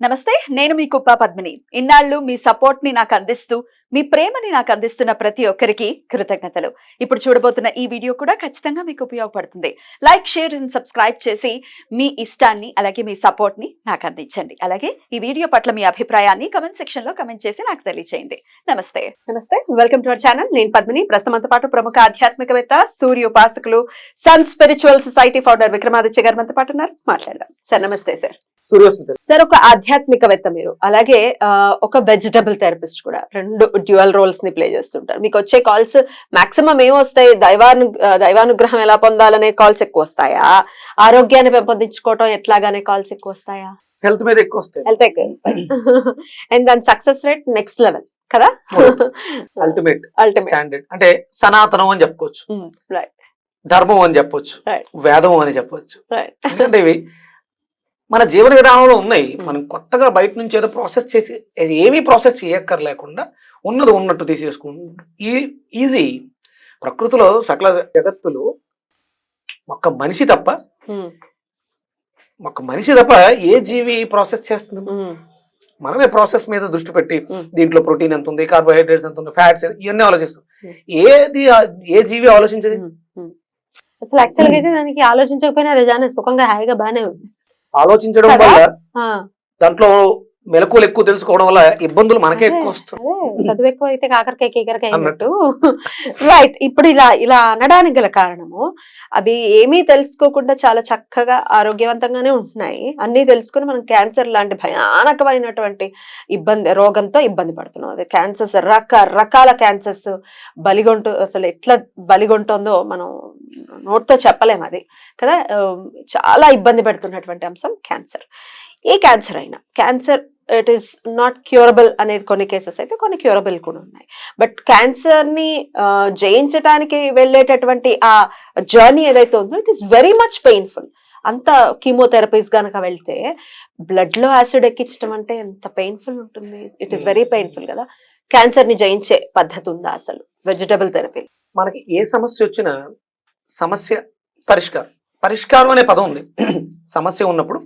నమస్తే నేను మీ కుప్ప పద్మిని. ఇన్నాళ్ళు మీ సపోర్ట్ని నాకు అందిస్తూ మీ ప్రేమని నాకు అందిస్తున్న ప్రతి ఒక్కరికి కృతజ్ఞతలు. ఇప్పుడు చూడబోతున్న ఈ వీడియో కూడా ఖచ్చితంగా మీకు ఉపయోగపడుతుంది. లైక్ షేర్ అండ్ సబ్స్క్రైబ్ చేసి మీ ఇష్టాన్ని అలాగే మీ సపోర్ట్ని నాకు అందించండి. అలాగే ఈ వీడియో పట్ల మీ అభిప్రాయాన్ని కమెంట్ సెక్షన్లో కమెంట్ చేసి నాకు తెలియజేయండి నమస్తే. నమస్తే. వెల్కమ్ టు అవర్ ఛానల్ నేను పద్మిని. ప్రస్తుతంతో పాటు ప్రముఖ ఆధ్యాత్మికవేత్త సూర్య ఉపాసకులు Sun Spiritual Society founder Vikramaditya garu మనతో పాటు ఉన్నారు. మాట్లాడదాం. సార్ నమస్తే సార్ సార్ ఒక ఆధ్యాత్మికవేత్త మీరు. అలాగే ఒక వెజిటబుల్ థెరపిస్ట్ కూడా. రెండు డ్యూయల్ రోల్స్ని ప్లే చేస్తుంటారు. మీకు వచ్చే కాల్స్ మాక్సిమం ఏం వస్తాయి? దైవాను దైవానుగ్రహం ఎలా పొందాలనే కాల్స్ ఎక్కువ వస్తాయా? ఆరోగ్యాన్ని పెంపొందించుకోవటం ఎట్లాగానే కాల్స్ ఎక్కువ వస్తాయా? హెల్త్ మీద ఎక్కువ వస్తాయి. హెల్త్ ఎక్కువ వస్తాయి. అండ్ దాని సక్సెస్ రేట్ నెక్స్ట్ లెవెల్ కదా? అల్టిమేట్ అల్టిమేట్ స్టాండర్డ్ అంటే సనాతనం అని చెప్పుకోవచ్చు రైట్ ధర్మం అని చెప్పొచ్చు. వేదం అని చెప్పొచ్చు. ఎందుకంటే ఇవి మన జీవన విధానంలో ఉన్నాయి. మనం కొత్తగా బయట నుంచి ఏదో ప్రాసెస్ చేసి ఏమీ ప్రాసెస్ చేయక్కర్లేకుండా ఉన్నది ఉన్నట్టు తీసేసుకుంటూ ఈ ఈజీ ప్రకృతిలో సకల జగత్తులు ఒక్క మనిషి తప్ప ఒక్క మనిషి తప్ప ఏ జీవి ప్రాసెస్ చేస్తుంది? మనమే ప్రాసెస్ మీద దృష్టి పెట్టి. దీంట్లో ప్రోటీన్ ఎంత ఉంది కార్బోహైడ్రేట్స్ ఎంత ఉంది ఫ్యాట్స్ ఇవన్నీ ఆలోచిస్తాం. ఏది ఏ జీవి ఆలోచించదు? అసలు యాక్చువల్గా అయితే దానికి ఆలోచించకపోయినా అది జానే సుఖంగా హాయిగా బానే ఉంది. ఆలోచించడం? వల్ల దాంట్లో మెలకువలు ఎక్కువ తెలుసుకోవడం వల్ల ఇబ్బందులు మనకే ఎక్కువ వస్తాయి. అదే, చదువు ఎక్కువ అయితే కాకరకాయ కీకరకాయ అన్నట్టు. రైట్ ఇప్పుడు ఇలా ఇలా అనడానికి గల కారణము అవి ఏమీ తెలుసుకోకుండా చాలా చక్కగా ఆరోగ్యవంతంగానే ఉంటున్నాయి. అన్ని తెలుసుకుని మనం క్యాన్సర్ లాంటి భయానకమైనటువంటి ఇబ్బంది రోగంతో ఇబ్బంది పడుతున్నాం. అదే క్యాన్సర్స్ రకరకాల క్యాన్సర్స్ బలిగొంటు అసలు ఎట్లా బలిగొంటుందో మనం నోట్తో చెప్పలేం అది. కదా? చాలా ఇబ్బంది పెడుతున్నటువంటి అంశం క్యాన్సర్. ఏ క్యాన్సర్ అయినా cancer it is not curable అనేది కొన్ని కేసెస్ అయితే కొన్ని క్యూరబుల్ కూడా ఉన్నాయి. బట్ క్యాన్సర్ని జయించడానికి వెళ్ళేటటువంటి ఆ జర్నీ ఏదైతే ఉందో it is very much painful అంత కీమోథెరపీస్ కనుక వెళ్తే బ్లడ్లో యాసిడ్ ఎక్కించడం అంటే ఎంత పెయిన్ఫుల్ ఉంటుంది? ఇట్ ఈస్ వెరీ పెయిన్ఫుల్ కదా. క్యాన్సర్ని జయించే పద్ధతి ఉందా అసలు? వెజిటబుల్ థెరపీ మనకి ఏ సమస్య వచ్చినా సమస్య పరిష్కారం. పరిష్కారం అనే పదం ఉంది. సమస్య ఉన్నప్పుడు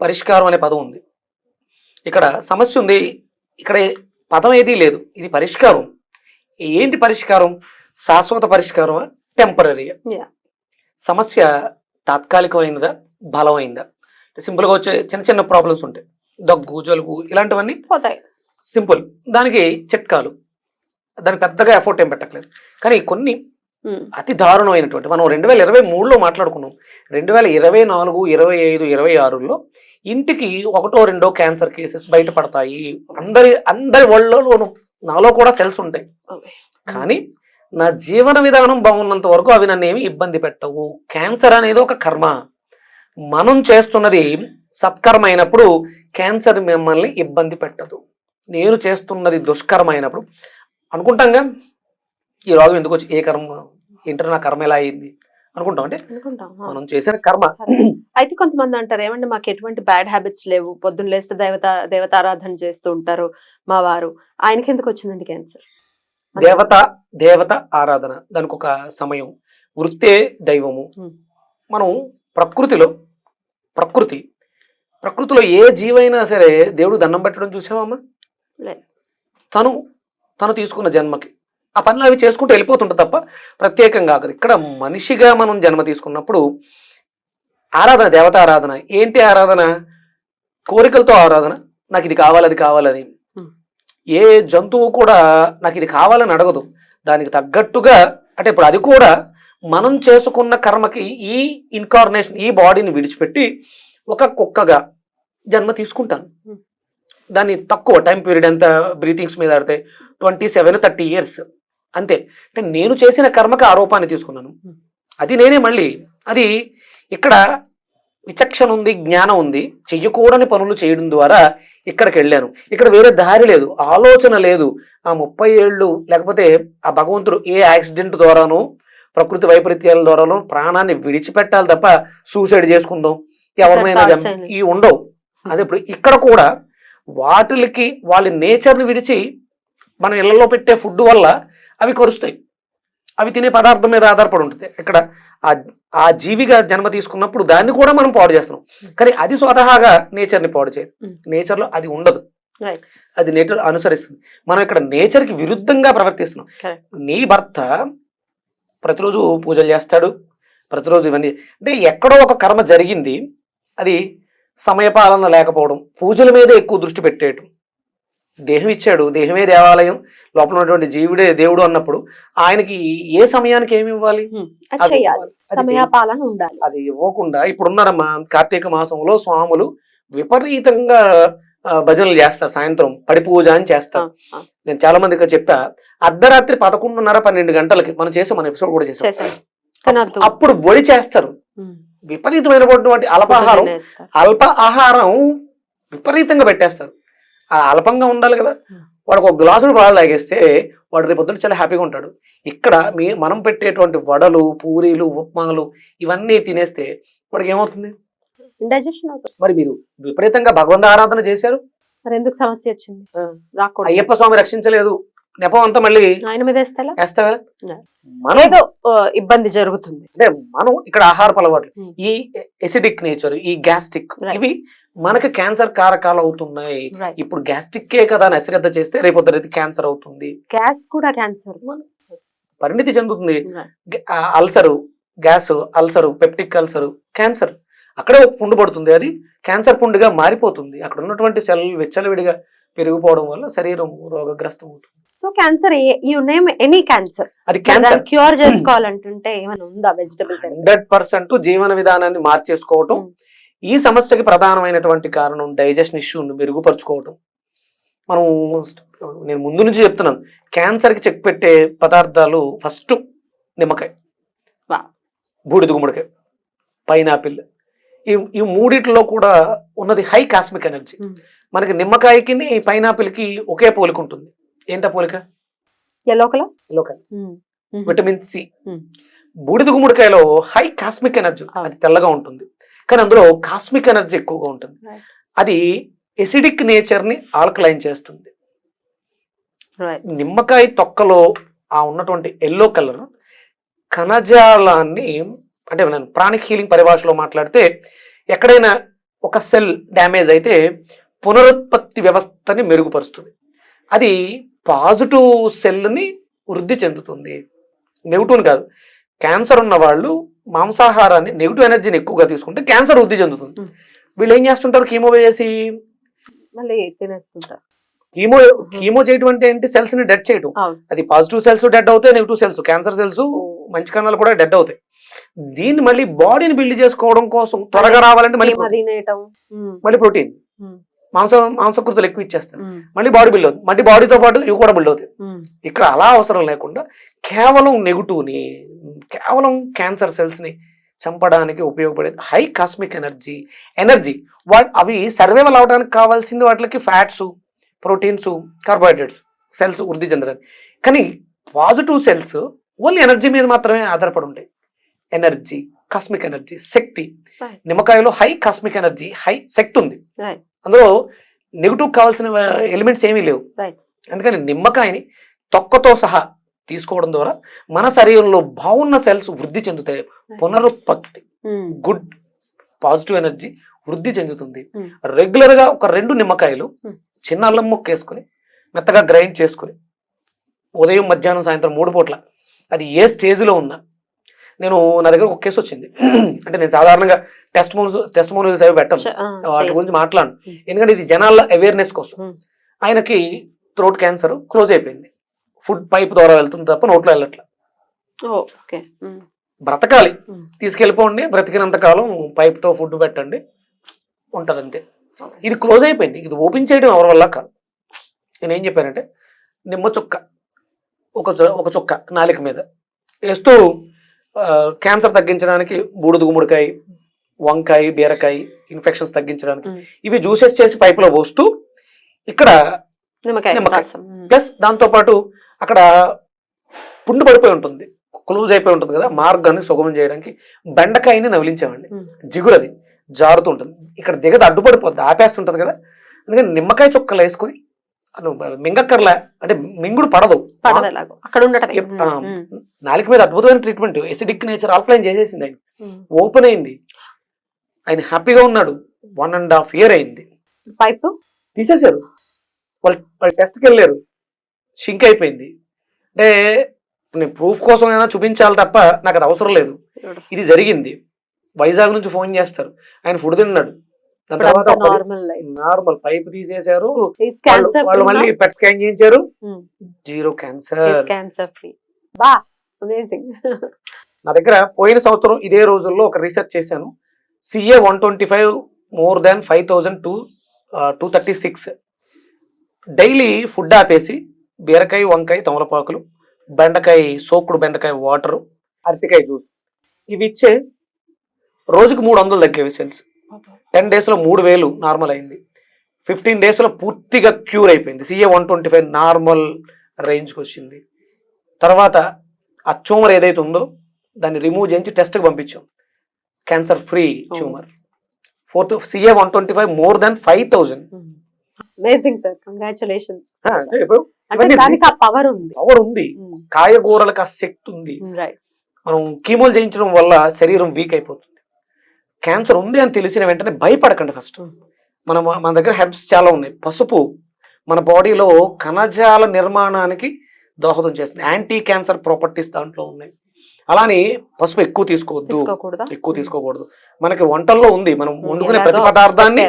పరిష్కారం అనే పదం ఉంది. ఇక్కడ సమస్య ఉంది. ఇక్కడ పదం ఏదీ లేదు. ఇది పరిష్కారం. ఏంటి పరిష్కారం? శాశ్వత పరిష్కారం టెంపరీ. సమస్య తాత్కాలికమైనదా బలమైందా? సింపుల్గా వచ్చే చిన్న చిన్న ప్రాబ్లమ్స్ ఉంటాయి. దగ్గు జలుబు ఇలాంటివన్నీ పోతాయి. సింపుల్. దానికి చిట్కాలు. దానికి పెద్దగా ఎఫర్ట్ ఏం పెట్టట్లేదు. కానీ కొన్ని అతి దారుణమైనటువంటి. మనం రెండు వేల ఇరవై మూడులో మాట్లాడుకున్నాం. రెండు వేల ఇరవై నాలుగు ఇరవై ఐదు ఇరవై ఆరులో ఇంటికి ఒకటో రెండో క్యాన్సర్ కేసెస్ బయటపడతాయి. అందరి అందరి ఒళ్ళలోనూ నాలో కూడా సెల్స్ ఉంటాయి. కానీ నా జీవన విధానం బాగున్నంత వరకు అవి నన్ను ఏమి ఇబ్బంది పెట్టవు. క్యాన్సర్ అనేది ఒక కర్మ. మనం చేస్తున్నది సత్కర్మ అయినప్పుడు క్యాన్సర్ మిమ్మల్ని ఇబ్బంది పెట్టదు. నేను చేస్తున్నది దుష్కర్మ అయినప్పుడు. అనుకుంటాంగా ఈ రోగం ఎందుకు వచ్చి ఏ కర్మ? ఏంటో నా కర్మ ఎలా అయింది? అనుకుంటాం అంటే. మనం చేసిన కర్మ. అయితే కొంతమంది అంటారు ఏమంటే మాకు ఎటువంటి బ్యాడ్ హ్యాబిట్స్ లేవు? పొద్దున్న లేస్తే దేవత దేవతారాధన చేస్తూ ఉంటారు మా వారు. ఆయనకి ఎందుకు వచ్చిందండి క్యాన్సర్ దేవత దేవత ఆరాధన దానికి ఒక సమయం. వృత్తే దైవము. మనం ప్రకృతిలో ప్రకృతి ప్రకృతిలో ఏ జీవైనా సరే దేవుడు దండం పెట్టడం చూసావమ్మా. తను తను తీసుకున్న జన్మకి. ఆ పనులు అవి చేసుకుంటూ వెళ్ళిపోతుంటుంది తప్ప ప్రత్యేకంగా ఇక్కడ మనిషిగా మనం జన్మ తీసుకున్నప్పుడు ఆరాధన దేవత ఆరాధన ఏంటి ఆరాధన? కోరికలతో ఆరాధన. నాకు ఇది కావాలి అది కావాలని. ఏ జంతువు కూడా నాకు ఇది కావాలని అడగదు. దానికి తగ్గట్టుగా అంటే ఇప్పుడు అది కూడా మనం చేసుకున్న కర్మకి ఈ ఇన్కార్నేషన్ ఈ బాడీని విడిచిపెట్టి ఒక కుక్కగా జన్మ తీసుకుంటాను. దాన్ని తక్కువ టైం పీరియడ్ ఎంత? బ్రీతింగ్స్ మీద ఆడితే ట్వంటీ సెవెన్ థర్టీ ఇయర్స్ అంతే. అంటే నేను చేసిన కర్మకి ఆరోపాన్ని తీసుకున్నాను. అది నేనే మళ్ళీ అది ఇక్కడ విచక్షణ ఉంది జ్ఞానం ఉంది చెయ్యకూడని పనులు చేయడం ద్వారా ఇక్కడికి వెళ్ళాను. ఇక్కడ వేరే దారి లేదు ఆలోచన లేదు. ఆ ముప్పై ఏళ్ళు లేకపోతే ఆ భగవంతుడు ఏ యాక్సిడెంట్ ద్వారానో ప్రకృతి వైపరీత్యాల ద్వారానో ప్రాణాన్ని విడిచిపెట్టాలి తప్ప సూసైడ్ చేసుకుందాం. ఎవరినైనా. ఈ ఉండవు. అదే ఇప్పుడు ఇక్కడ కూడా వాటికి వాళ్ళ నేచర్ని విడిచి మనం ఇళ్ళలో పెట్టే ఫుడ్ వల్ల అవి కరుస్తాయి. అవి తినే పదార్థం మీద ఆధారపడి ఉంటుంది. ఇక్కడ ఆ ఆ జీవిగా జన్మ తీసుకున్నప్పుడు దాన్ని కూడా మనం పాడు చేస్తున్నాం. కానీ అది స్వతహాగా నేచర్ని పాడు చేయదు. నేచర్లో అది ఉండదు. అది నేచర్ అనుసరిస్తుంది. మనం ఇక్కడ నేచర్కి విరుద్ధంగా ప్రవర్తిస్తున్నాం. నీ భర్త ప్రతిరోజు పూజలు చేస్తాడు. ప్రతిరోజు ఇవన్నీ అంటే ఎక్కడో ఒక కర్మ జరిగింది. అది సమయపాలన లేకపోవడం పూజల మీద ఎక్కువ దృష్టి పెట్టేయటం. దేహం ఇచ్చాడు దేహమే దేవాలయం లోపల ఉన్నటువంటి జీవుడే దేవుడు అన్నప్పుడు ఆయనకి ఏ సమయానికి ఏమి ఇవ్వాలి? అది ఇవ్వకుండా ఇప్పుడు ఉన్నారమ్మా కార్తీక మాసంలో స్వాములు విపరీతంగా భజనలు చేస్తారు. సాయంత్రం పడి పూజ అని ఆ. నేను చాలా మందికి చెప్పా. అర్ధరాత్రి పదకొండున్నర పన్నెండు గంటలకి మనం చేసాం మన ఎపిసోడ్ కూడా చేసాం. అప్పుడు వడి చేస్తారు. విపరీతమైనటువంటి అల్పాహారం. అల్ప ఆహారం విపరీతంగా పెట్టేస్తారు. ఆ అల్పంగా ఉండాలి కదా. వాడికి ఒక గ్లాసుడు పాలు తాగేస్తే వాడు రేపు పొద్దున్న చాలా హ్యాపీగా ఉంటాడు. ఇక్కడ మీ మనం పెట్టేటువంటి వడలు పూరీలు ఉప్మాలు ఇవన్నీ తినేస్తే వాడికి ఏమవుతుంది? ఇండైజెషన్ అవుతుంది. మరి మీరు విపరీతంగా భగవంత ఆరాధన చేశారు? మరి ఎందుకు సమస్య వచ్చింది. రాకూడదు. అయ్యప్ప స్వామి రక్షించలేదు. నెపం అంతా మళ్ళీ ఆయన మీద వేస్తే కదా. మనం ఏదో ఇబ్బంది జరుగుతుంది. అంటే మనం ఇక్కడ ఆహారపు అలవాట్లు. ఈ ఎసిడిక్ నేచర్ ఈ గ్యాస్ట్రిక్. ఇవి మనకి క్యాన్సర్ కారకాలు అవుతున్నాయి. ఇప్పుడు గ్యాస్ట్రిక్కే కదా అని అశ్రద్ధ చేస్తే రేపు రేపు క్యాన్సర్ అవుతుంది. గ్యాస్ కూడా క్యాన్సర్. పరిణితి చెందుతుంది. Ulcer gas ulcer peptic ulcer cancer. అక్కడే ఒక పుండు పడుతుంది. అది క్యాన్సర్ పుండుగా మారిపోతుంది. అక్కడ ఉన్నటువంటి సెల్ విచ్చలవిడిగా పెరిగిపోవడం వల్ల శరీరం రోగగ్రస్తం అవుతుంది so cancer you name any cancer అది క్యాన్సర్. క్యూర్ చేసుకోవాలంటుంటే ఏమైనా ఉందా వెజిటబుల్ హండ్రెడ్ పర్సెంట్ జీవన విధానాన్ని మార్చేసుకోవటం. Hmm. ఈ సమస్యకి ప్రధానమైనటువంటి కారణం డైజెషన్ ఇష్యూను మెరుగుపరుచుకోవటం. మనం నేను ముందు నుంచి చెప్తున్నాను. క్యాన్సర్కి చెక్ పెట్టే పదార్థాలు ఫస్ట్ నిమ్మకాయ. బూడిద గుమ్మడికాయ పైనాపిల్. ఈ ఈ మూడిట్లో కూడా ఉన్నది హై కాస్మిక్ ఎనర్జీ. మనకి నిమ్మకాయకి పైనాపిల్కి ఒకే పోలిక ఉంటుంది. ఏంటా పోలిక? Yellow colour? Local vitamin C. బూడిద గుమ్మడికాయలో హై కాస్మిక్ ఎనర్జీ. అది తెల్లగా ఉంటుంది. కానీ అందులో కాస్మిక్ ఎనర్జీ ఎక్కువగా ఉంటుంది. అది ఎసిడిక్ నేచర్ని ఆల్కలైన్ చేస్తుంది. నిమ్మకాయ తొక్కలో ఆ ఉన్నటువంటి ఎల్లో కలర్ కణజాలాన్ని అంటే నేను ప్రాణిక్ హీలింగ్ పరిభాషలో మాట్లాడితే ఎక్కడైనా ఒక సెల్ డ్యామేజ్ అయితే పునరుత్పత్తి వ్యవస్థని మెరుగుపరుస్తుంది. అది పాజిటివ్ సెల్ని వృద్ధి చెందుతుంది. నెగిటివ్ కాదు. క్యాన్సర్ ఉన్న వాళ్ళు మాంసాహారాన్ని నెగిటివ్ ఎనర్జీని ఎక్కువగా తీసుకుంటే క్యాన్సర్ వృద్ధి చెందుతుంది. వీళ్ళు ఏం చేస్తుంటారు? కీమో మళ్ళీ తినేస్తుంటారు. కీమో కీమో చేయటం అంటే ఏంటి? సెల్స్ని డెడ్ చేయటం. అది పాజిటివ్ సెల్స్ డెడ్ అవుతాయి నెగిటివ్ సెల్స్ క్యాన్సర్ సెల్స్ మంచి కణాలు కూడా డెడ్ అవుతాయి. దీన్ని మళ్ళీ బాడీని బిల్డ్ చేసుకోవడం కోసం త్వరగా రావాలంటే మళ్ళీ మళ్ళీ ప్రోటీన్ మాంసం మాంసకృతులు ఎక్కువ ఇచ్చేస్తారు మళ్ళీ బాడీ బిల్డ్ అవుతుంది. మళ్ళీ బాడీతో పాటు ఇవి కూడా బిల్డ్ అవుతాయి. ఇక్కడ అలా అవసరం లేకుండా కేవలం నెగిటివ్ని కేవలం క్యాన్సర్ సెల్స్ని చంపడానికి ఉపయోగపడేది. High cosmic energy energy. వా అవి సర్వైవల్ అవడానికి కావాల్సింది వాటికి ఫ్యాట్స్ ప్రోటీన్స్ కార్బోహైడ్రేట్స్ సెల్స్ వృద్ధి చెందడానికి. కానీ పాజిటివ్ సెల్స్ ఓన్లీ ఎనర్జీ మీద మాత్రమే ఆధారపడి ఉంటాయి. ఎనర్జీ కాస్మిక్ ఎనర్జీ శక్తి. నిమ్మకాయలో హై కాస్మిక్ ఎనర్జీ హై శక్తి ఉంది. అందులో నెగిటివ్ కావాల్సిన ఎలిమెంట్స్ ఏమీ లేవు. అందుకని నిమ్మకాయని తొక్కతో సహా తీసుకోవడం ద్వారా మన శరీరంలో బాగున్న సెల్స్ వృద్ధి చెందుతాయి పునరుత్పత్తి ఉమ్, గుడ్ పాజిటివ్ ఎనర్జీ వృద్ధి చెందుతుంది Hmm. రెగ్యులర్గా ఒక రెండు నిమ్మకాయలు Hmm. చిన్న అల్లం ముక్క వేసుకుని మెత్తగా గ్రైండ్ చేసుకుని ఉదయం మధ్యాహ్నం సాయంత్రం మూడు పూట్ల అది ఏ స్టేజ్లో ఉన్నా నేను నా దగ్గర ఒక కేసు వచ్చింది అంటే నేను సాధారణంగా టెస్ట్ మోన్స్ టెస్ట్ మోనల్స్ అవి పెట్టను వాటి. గురించి మాట్లాడు Hmm. ఎందుకంటే ఇది జనాల అవేర్నెస్ కోసం Hmm. ఆయనకి థ్రోట్ క్యాన్సర్ క్లోజ్ అయిపోయింది ఫుడ్ పైప్ ద్వారా వెళ్తుంది తప్ప నోట్లో వెళ్ళట్లే. ఓకే. బ్రతకాలి. తీసుకెళ్ళిపోండి బ్రతికినంత కాలం పైప్తో ఫుడ్ పెట్టండి. ఉంటుంది అంతే ఇది క్లోజ్ అయిపోయింది. ఇది ఓపెన్ చేయడం ఎవరి వల్ల కాదు. నేను ఏం చెప్పానంటే నిమ్మ చుక్క ఒక ఒక చుక్క నాలిక మీద వేస్తూ క్యాన్సర్ తగ్గించడానికి బూడిద గుమ్మడికాయ వంకాయ బీరకాయ ఇన్ఫెక్షన్స్ తగ్గించడానికి. ఇవి జ్యూసెస్ చేసి పైపులో పోస్తూ ఇక్కడ నిమ్మకాయ. ప్లస్ దాంతో పాటు అక్కడ పుండు పడిపోయి ఉంటుంది. క్లోజ్ అయిపోయి ఉంటుంది కదా మార్గాన్ని సుగమం చేయడానికి బెండకాయని నవిలించేవాడిని. మ్మ్. జిగురు అది జారుతూ ఉంటుంది. ఇక్కడ దిగదు అడ్డుపడిపోద్ది ఆపేస్తుంటది కదా. అందుకని నిమ్మకాయ చుక్కలు వేసుకుని మింగక్కర్లే అంటే మింగుడు పడదు. అక్కడ నాలుక మీద అద్భుతమైన ట్రీట్మెంట్ ఎసిడిక్ నేచర్ ఆల్కలైన్ చేసేసింది ఆయన. ఓపెన్ అయింది. ఆయన హ్యాపీగా ఉన్నాడు. వన్ అండ్ హాఫ్ ఇయర్ అయింది. పైపు? తీసేశారు. వాళ్ళు వాళ్ళు టెస్ట్కి వెళ్ళారు షింక్ అయిపోయింది. అంటే నేను ప్రూఫ్ కోసం అయినా చూపించాలి తప్ప నాకు అది అవసరం లేదు. ఇది జరిగింది. వైజాగ్ నుంచి ఫోన్ చేస్తారు. ఆయన ఫుడ్ తిన్నాడు. దాని తర్వాత నార్మల్ పైప్ తీసేశారు. వాళ్ళు మళ్ళీ పెట్ స్కాన్ చేయించారు. జీరో క్యాన్సర్ క్యాన్సర్ ఫ్రీ బా అమేజింగ్ నా దగ్గర పోయిన సంవత్సరం ఇదే రోజుల్లో ఒక రీసెర్చ్ చేశాను. CA one twenty five more than five thousand two two thirty six daily food ఆపేసి బీరకాయ వంకాయ తమలపాకులు బెండకాయ సోకుడు బెండకాయ వాటరు అరటికాయ జ్యూస్. ఇవి ఇచ్చే రోజుకు మూడు వందలు తగ్గేవి సెల్స్ టెన్ డేస్లో మూడు వేలు నార్మల్ అయింది. ఫిఫ్టీన్ డేస్లో పూర్తిగా క్యూర్ అయిపోయింది. CA one twenty five normal రేంజ్కి వచ్చింది. తర్వాత ఆ ట్యూమర్ ఏదైతే ఉందో దాన్ని రిమూవ్ చేయించి టెస్ట్కి పంపించాం. Cancer free tumour. Fourth CA one twenty five more than five thousand. Amazing sir congratulations అంటే ఇవన్నీ దానికి ఆ పవర్ ఉంది. పవర్ ఉంది. కాయగూరలకు ఆ శక్తి ఉంది. మనం కీమోలు చేయించడం వల్ల శరీరం వీక్ అయిపోతుంది. క్యాన్సర్ ఉంది అని తెలిసిన వెంటనే భయపడకండి ఫస్ట్ మన మన దగ్గర హెర్బ్స్ చాలా ఉన్నాయి. పసుపు మన బాడీలో కణజాల నిర్మాణానికి దోహదం చేస్తుంది. యాంటీ క్యాన్సర్ ప్రాపర్టీస్ దాంట్లో ఉన్నాయి. అలానే పసుపు ఎక్కువ తీసుకోవద్దు. ఎక్కువ తీసుకోకూడదు. మనకి వంటల్లో ఉంది. మనం వండుకునే ప్రతి పదార్థాన్ని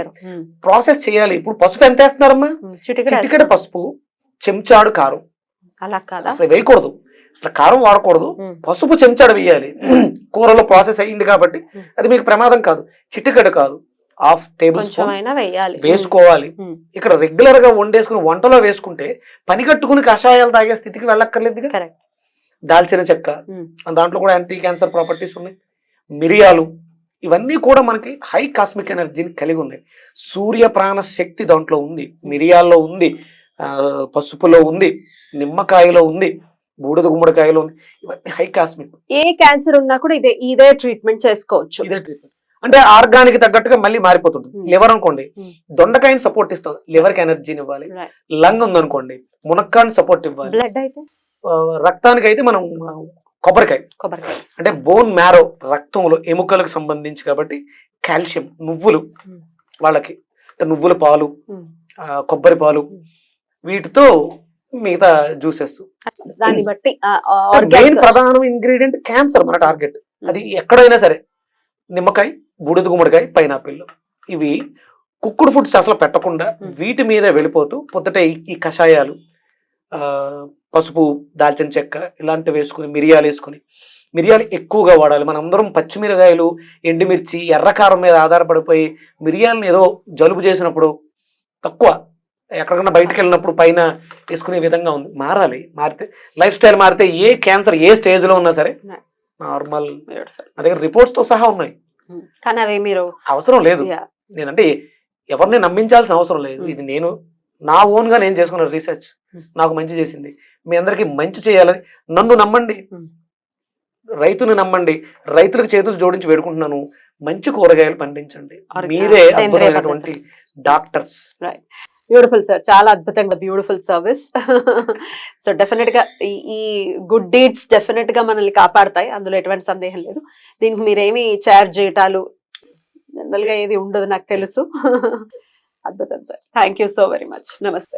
ప్రాసెస్ చేయాలి. ఇప్పుడు పసుపు ఎంత వేస్తున్నారమ్మా? చిటికెడ పసుపు. చెంచాడు కారం. అలా కాదా? అసలు వేయకూడదు. అసలు కారం వాడకూడదు. పసుపు చెంచాడు వేయాలి. కూరలో ప్రాసెస్ అయ్యింది కాబట్టి. అది మీకు ప్రమాదం కాదు. చిటికెడు కాదు. హాఫ్ టేబుల్ స్పూన్ వేసుకోవాలి. ఇక్కడ రెగ్యులర్గా వండేసుకుని వంటలో వేసుకుంటే పని కట్టుకుని కషాయాలు తాగే స్థితికి వెళ్ళక్కర్లేదు దాల్చిన చెక్క దాంట్లో కూడా యాంటీ క్యాన్సర్ ప్రాపర్టీస్ ఉన్నాయి. మిరియాలు ఇవన్నీ కూడా మనకి హై కాస్మిక్ ఎనర్జీని కలిగి ఉన్నాయి. సూర్య ప్రాణ శక్తి దాంట్లో ఉంది. మిరియాల్లో ఉంది. పసుపులో ఉంది నిమ్మకాయలో ఉంది బూడిద గుమ్మడికాయలో ఉంది ఇవన్నీ హై కాస్మిక్ ఏ క్యాన్సర్ ఉన్నా కూడా ఇదే ఇదే ట్రీట్మెంట్ చేసుకోవచ్చు. ఇదే ట్రీట్మెంట్ అంటే ఆర్గానిక్ తగ్గట్టుగా మళ్ళీ మారిపోతుంది. Hmm. లివర్ అనుకోండి Hmm. దొండకాయని సపోర్ట్ ఇస్తుంది లివర్కి ఎనర్జీని ఇవ్వాలి. లంగ్ ఉందనుకోండి మునక్కాని సపోర్ట్ ఇవ్వాలి. బ్లడ్ అయితే? రక్తానికి అయితే మనం కొబ్బరికాయ. కొబ్బరికాయ. అంటే బోన్ మ్యారో రక్తంలో ఎముకలకు సంబంధించి కాబట్టి కాల్షియం నువ్వులు Hmm. వాళ్ళకి. అంటే నువ్వుల పాలు కొబ్బరి పాలు Hmm. వీటితో మిగతా జ్యూసెస్. దాన్ని బట్టి మెయిన్ ప్రధాన ఇంగ్రీడియంట్ క్యాన్సర్ మన టార్గెట్ అది ఎక్కడైనా సరే నిమ్మకాయ బూడిద గుమ్మడికాయ పైనాపిల్ ఇవి కుక్కుడు ఫుడ్స్ అసలు పెట్టకుండా Hmm. వీటి మీద వెళ్ళిపోతూ పొద్దుట ఈ- కషాయాలు పసుపు దాల్చిన చెక్క ఇలాంటివి వేసుకుని మిరియాలు వేసుకుని మిరియాలు ఎక్కువగా వాడాలి. మనం అందరం పచ్చిమిరకాయలు ఎండుమిర్చి ఎర్రకారం మీద ఆధారపడిపోయి మిరియాలను ఏదో జలుబు చేసినప్పుడు తక్కువ ఎక్కడికన్నా బయటకు వెళ్ళినప్పుడు పైన వేసుకునే విధంగా ఉంది. మారాలి. మారితే లైఫ్ స్టైల్ మారితే ఏ క్యాన్సర్ ఏ స్టేజ్లో ఉన్నా సరే. నార్మల్. నా దగ్గర రిపోర్ట్స్తో సహా ఉన్నాయి. కానీ అవి మీరు అవసరం లేదు. నేనంటే ఎవరిని నమ్మించాల్సిన అవసరం లేదు. ఇది నేను నా ఓన్గా నేను చేసుకున్న రీసెర్చ్. నాకు మంచి చేసింది. మీ అందరికి మంచి చేయాలని నన్ను నమ్మండి. రైతుని నమ్మండి. రైతులకు చేతులు జోడించి వేడుకుంటున్నాను. మంచి కూరగాయలు పండించండి. మీరే అద్భుతమైనటువంటి డాక్టర్స్. బ్యూటిఫుల్ సార్ చాలా అద్భుతంగా బ్యూటిఫుల్ సర్వీస్ సో డెఫినెట్గా ఈ గుడ్ డీడ్స్ డెఫినెట్గా మనల్ని కాపాడతాయి. అందులో ఎటువంటి సందేహం లేదు. దీనికి మీరేమి చేర్ చేయటాలు జనరల్గా ఏది ఉండదు నాకు తెలుసు. అద్భుతం sir thank you so very much నమస్తే